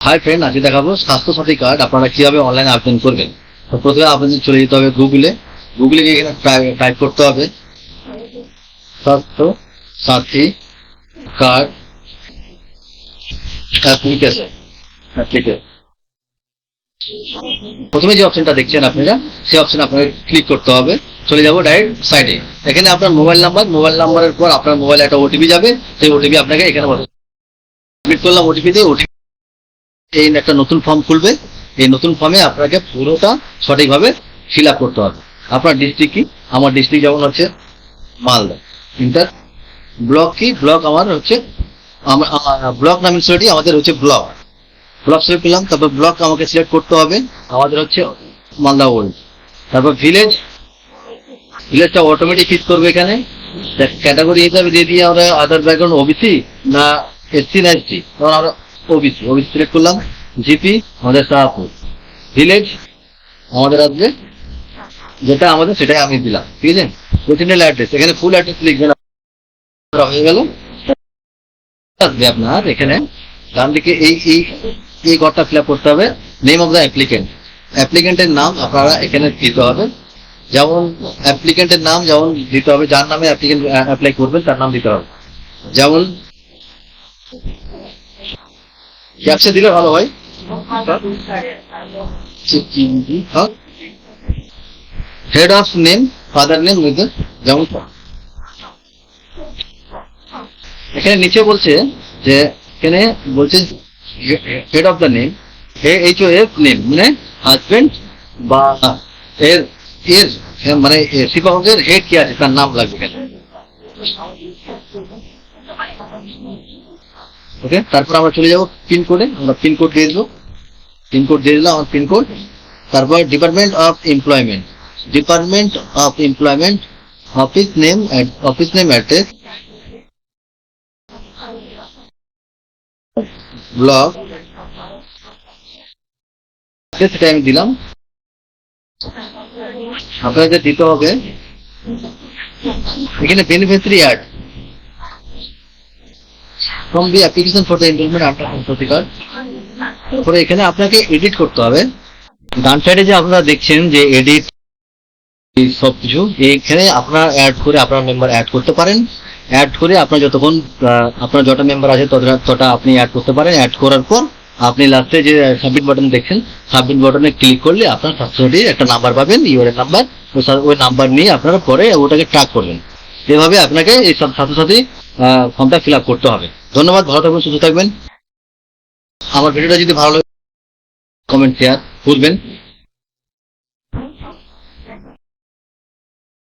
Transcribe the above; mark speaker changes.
Speaker 1: Hi friend আজকে দেখাবো স্বাস্থ্য সাথী কার্ড আপনারা কীভাবে অনলাইনে আবেদন করবেন? তো প্রথমে আপনাদের চলে যেতে হবে গুগলে গুগলে গিয়ে এখানে টাইপ করতে হবে। স্বাস্থ্য সাথী কার্ড প্রথমে যে অপশনটা দেখছেন আপনারা, সেই অপশন আপনাকে ক্লিক করতে হবে। চলে যাব ডাইরেক্ট সাইডে এখানে আপনার মোবাইল নাম্বার মোবাইল নাম্বারের পর আপনার মোবাইলে একটা ওটিপি যাবে। সেই ওটিপি আপনাকে এখানে ক্লিক করলাম ওটিপি দিয়ে ওটিপি এই একটা নতুন ফর্ম খুলবে। এই নতুন ফর্মে আপনাকে পুরোটা সঠিকভাবে ফিল আপ করতে হবে। আপনার ডিস্ট্রিক্ট কি? আমার ডিস্ট্রিক্ট যেমন হচ্ছে মালদা। ইন্টার ব্লক কি? ব্লক আমার হচ্ছে ব্লক নাম মিউনিসিপালিটি আমাদের হচ্ছে ব্লক ব্লক সিলেক্ট করলাম তারপর ব্লক আমাকে সিলেক্ট করতে হবে। আমাদের হচ্ছে মালদা ওল্ড তারপর ভিলেজ ভিলেজটা অটোমেটিক ফিট করবে এখানে। ক্যাটাগরি হিসাবে দিয়ে দিয়ে আমরা আদার ব্যাকগ্রাউন্ড ওবিসি না এসসি না এসটি তখন আমরা ওবিসি ওবিসি সিলেক্ট করলাম। জিপি, আমাদের শাহপুর ভিলেজ, আমাদের আসবে যেটা আমাদের, সেটাই আমি দিলাম। ঠিক আছে? অরিজিনাল অ্যাড্রেস এখানে ফুল অ্যাড্রেস লিখবেন হয়ে গেল। আসবে আপনার এখানে। ডান দিকে এই এই এই ঘরটা ফিল করতে হবে। নেম অফ দ্য অ্যাপ্লিকেন্ট অ্যাপ্লিকেন্টের নাম আপনারা এখানে দিতে হবে। যেমন অ্যাপ্লিকেন্টের নাম যেমন দিতে হবে, যার নামে অ্যাপ্লিকেন্ট অ্যাপ্লাই করবেন, তার নাম দিতে হবে। যেমন ক্যাপসে দিলে ভালো হয়। Head of name father name with যেমন এখানে নিচে বলছে যে এখানে বলছে head of the name H O F name মানে হাজবেন্ড বা এর এর মানে শিক্ষকের হেড কি আছে তার নাম লাগবে এখানে। ওকে? তারপর আমরা চলে যাব পিনকোডে আমরা পিনকোড দিয়ে দেবো পিনকোড দিয়ে দিলাম, আমার পিনকোড তারপর department of employment. Department of employment, office name office name address. Block. সেটা আমি দিলাম। আপনাকে দিতে হবে। এখানে beneficiary add from the application for the enrolment after সম্প্রতি কার্ড তারপরে এখানে আপনাকে এডিট করতে হবে। ডান সাইডে যে আপনারা দেখছেন যে এডিট সব কিছু এখানে আপনার অ্যাড করে আপনার মেম্বার অ্যাড করতে পারেন। অ্যাড করে আপনার যতক্ষণ আপনার যটা মেম্বার আছে ততটা তটা আপনি অ্যাড করতে পারেন। অ্যাড করার পর আপনি লাস্টে যে সাবমিট বাটন দেখছেন সাবমিট বাটনে ক্লিক করলে আপনার স্বাস্থ্যসাথীর একটা নাম্বার পাবেন ইউরের নাম্বার ওই নাম্বার নিয়ে আপনারা পরে ওটাকে ট্র্যাক করবেন। এভাবে আপনাকে এই সব ছাত্রছাত্রী ফর্মটা ফিল করতে হবে। ধন্যবাদ, ভালো থাকবেন, সুস্থ থাকবেন। আমার ভিডিওটা যদি ভালো লাগে কমেন্ট শেয়ার করবেন।